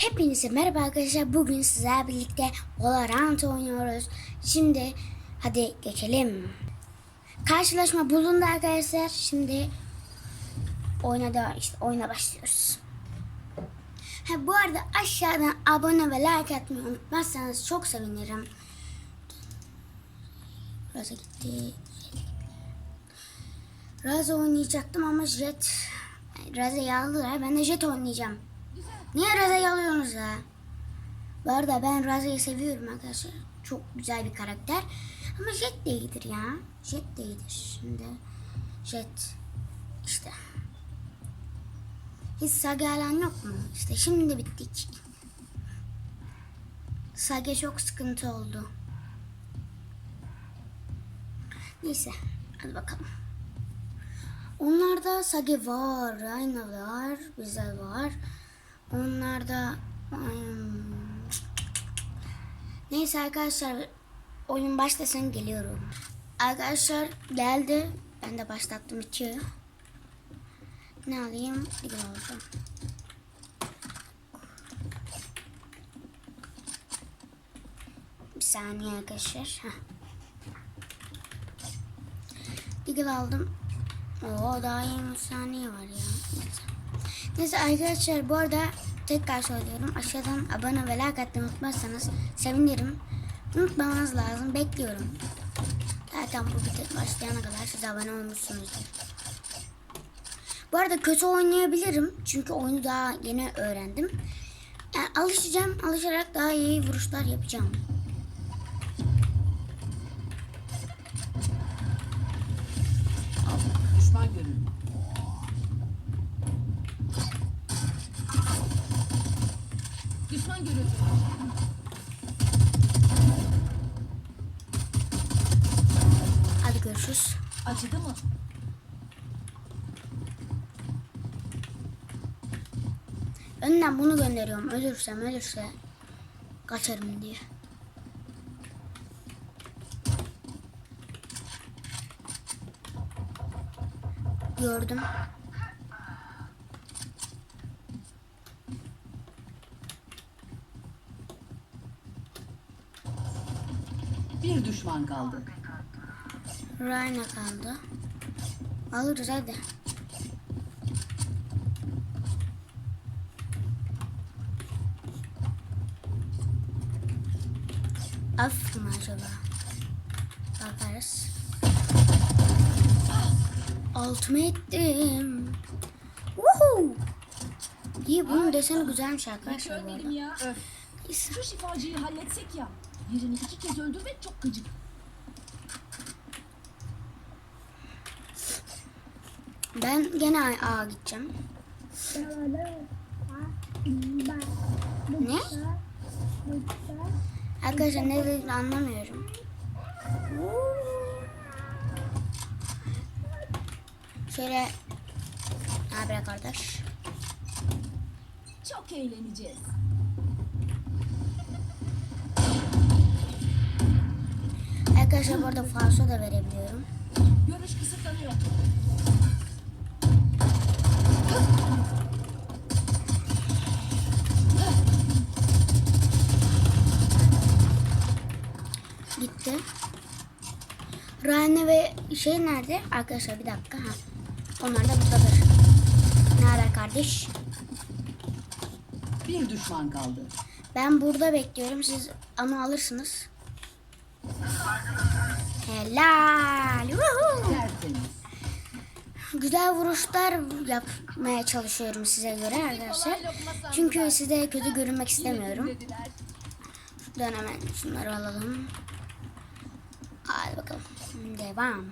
Hepinize merhaba arkadaşlar. Bugün sizlerle birlikte Valorant oynuyoruz. Şimdi hadi geçelim. Karşılaşma bulundu arkadaşlar. Şimdi oyuna devam işte oyuna başlıyoruz. Ha, bu arada aşağıdan abone ve like atmayı unutmazsanız çok sevinirim. Raza gitti. Raza oynayacaktım ama Jet Raza'yı aldılar. Ben de Jet oynayacağım. Niye Raza'yı alıyorsunuz ya? Bu arada ben Raza'yı seviyorum arkadaşlar. Çok güzel bir karakter. Ama Jet de iyidir ya. Jet de iyidir. Şimdi Jet işte. Hiç Sage alan yok mu? İşte şimdi bittik. Sage çok sıkıntı oldu. Neyse. Hadi bakalım. Onlarda Sage var, Reyna var, Bizel var. Onlarda hmm, neyse arkadaşlar oyun başlasın geliyorum. Arkadaşlar geldi. Ben de başlattım bitiyor. Ne alayım? Bir alacağım. Bir saniye arkadaşlar. Heh. Deagle aldım. Oo daha yeni saniye var ya. Neyse. Neyse arkadaşlar bu arada tekrar söylüyorum. Aşağıdan abone ve like atmayı unutmazsanız sevinirim. Unutmamanız lazım. Bekliyorum. Zaten bu bir başlayana kadar siz abone olmuşsunuzdur. Bu arada kötü oynayabilirim. Çünkü oyunu daha yeni öğrendim. Yani alışacağım. Alışarak daha iyi vuruşlar yapacağım. Düşman görüldü. Düşman görüldü. Hadi görüşürüz. Acıdı mı? Önden bunu gönderiyorum. Ölürsem ölürse kaçarım diye. Gördüm. Bir düşman kaldı. Rayna kaldı. Alırız hadi. Af mı acaba? Bakarız. Altıma ettim. Woohoo! İyi bunun deseni güzelmiş arkadaşlar bu arada. Görmedim ya. Öf. Şu şifacıyı halletsek ya. Birini iki kez öldürmek çok gıcık. Ben gene A gideceğim. Ne? Arkadaşlar ne dediğini anlamıyorum. Şöyle haber kardeş? Çok eğleneceğiz. Arkadaşlar bu arada falso da verebiliyorum. Görüş kısıtlanıyor. Gitti. Rane ve şey nerede? Arkadaşlar bir dakika. Ha. Onlar da buradadır. Ne haber kardeş? Bir düşman kaldı. Ben burada bekliyorum. Siz onu alırsınız. Helal. Woohoo. Güzel vuruşlar yapmaya çalışıyorum size göre arkadaşlar. Çünkü size kötü görünmek istemiyorum. Şuradan hemen şunları alalım. Hadi bakalım. Devam.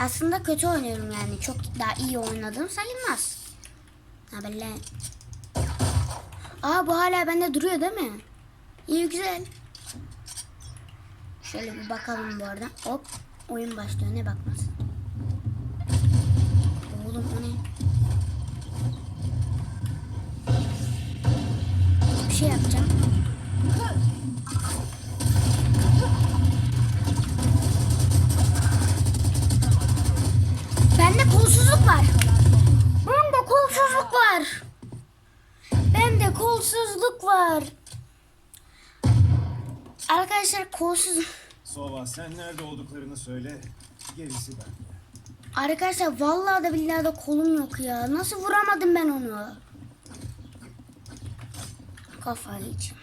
Aslında kötü oynuyorum yani. Çok daha iyi oynadım sayılmaz. Ha böyle. Aa bu hala bende duruyor değil mi? İyi güzel. Şöyle bir bakalım bu arada. Hop. Oyun başlıyor. Ne bakmasın. Oğlum o ne? Bir şey yapacağım. Kolsuz... Sova sen nerede olduklarını söyle. Gerisi bende. Arkadaşlar vallahi da billahi de kolum yok ya. Nasıl vuramadım ben onu? Kafayı yiyeceğim.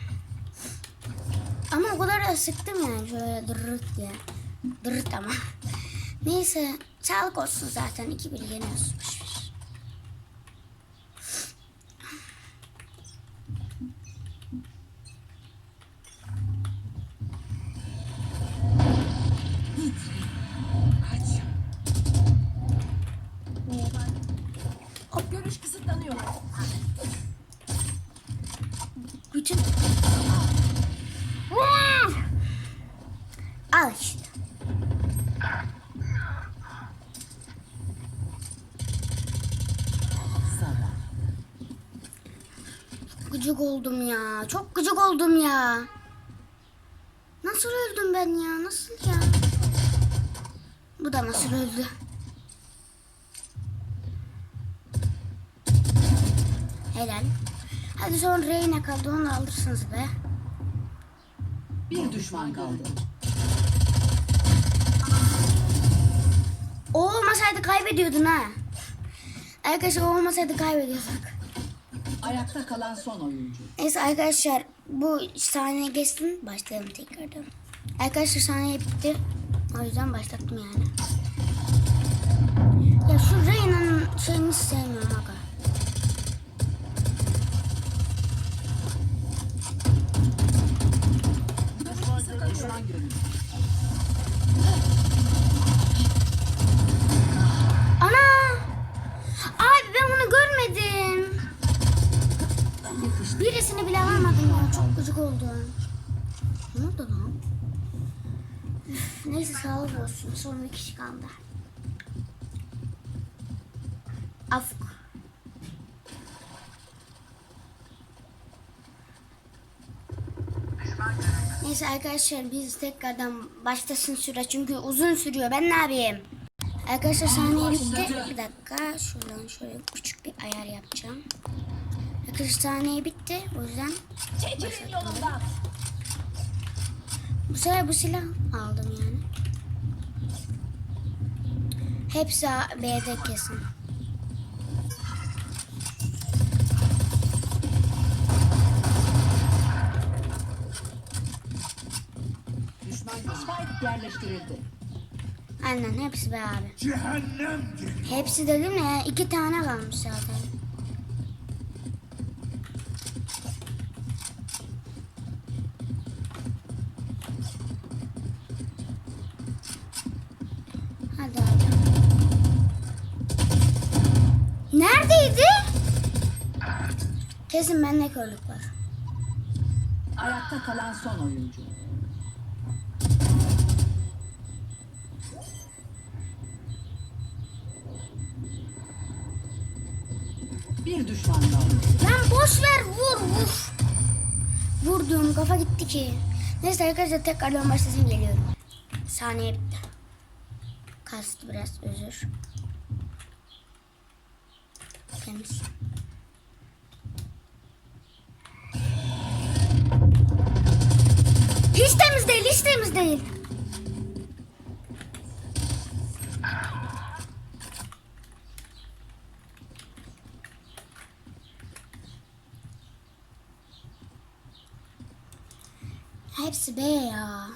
Ama o kadar da sıktım yani şöyle dırırt diye. Dırırt ama. Neyse sağlık olsun zaten 2-1 yeniyoruz. Boş ver. Hop görüş kısıtlanıyor. Bütün... Vur! Al işte. Gıcık oldum ya. Çok gıcık oldum ya. Nasıl öldüm ben ya? Nasıl ya? Bu da nasıl öldü? Helal. Hadi son Reyna kaldı onu alırsınız be. Bir düşman kaldı. O olmasaydı kaybediyordun ha. Arkadaşlar o olmasaydı kaybediyorduk. Ayakta kalan son oyuncu. Neyse arkadaşlar bu saniye geçsin başlayalım tekrardan. Arkadaşlar saniye bitti. O yüzden başlattım yani. Ya şu Reyna'nın şeyini sevmiyorum aga. Çok gıcık oldum. Ne oldu lan? Üf, neyse sağlık olsun. Son bir kişi kaldı. Afk. Neyse arkadaşlar biz tekrardan başlasın süre çünkü uzun sürüyor. Ben ne yapayım? Arkadaşlar saniye bitti. Bir dakika şuradan şöyle küçük bir ayar yapacağım. Saniye bitti. O yüzden Çekilin yolumdan. bu sefer bu silah aldım yani. Hepsi B'de kesin. Yerleştirildi. Aynen hepsi be abi. Cehennem. Hepsi dedim ya iki tane kalmış zaten. Kesin bende körlük var. Ayakta kalan son oyuncu. Bir düşman kaldı. Lan boş ver vur vur. Vurdum kafa gitti ki. Neyse arkadaşlar tekrardan başlasın geliyorum. Saniye bitti. Kastı biraz özür. Temiz. Hiç temiz değil, hiç temiz değil. Hepsi B ya.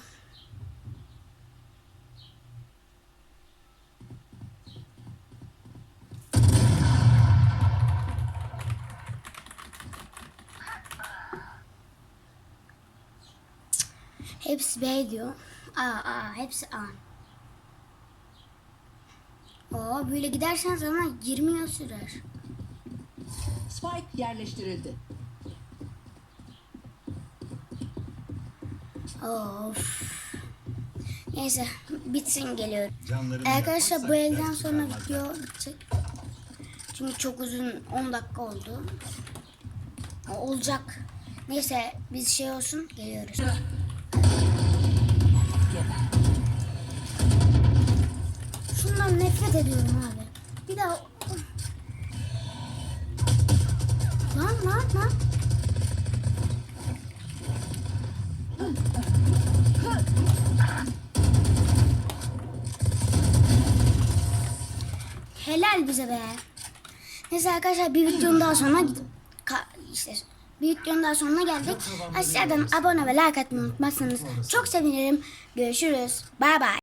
Hepsi B diyor. A, A, hepsi A. Oo, böyle giderseniz ama 20 yıl sürer. Spike yerleştirildi. Of. Neyse bitsin geliyorum. Canlarını Arkadaşlar bu elden sonra video bitecek. Çünkü çok uzun 10 dakika oldu. Olacak. Neyse biz şey olsun geliyoruz. Şundan nefret ediyorum abi. Bir daha... Lan lan lan. Helal bize be. Neyse arkadaşlar bir videonun daha sonra gidip işte videonun daha sonuna geldik. Aşağıdan abone ve like atmayı unutmazsanız çok sevinirim. Görüşürüz. Bay bay.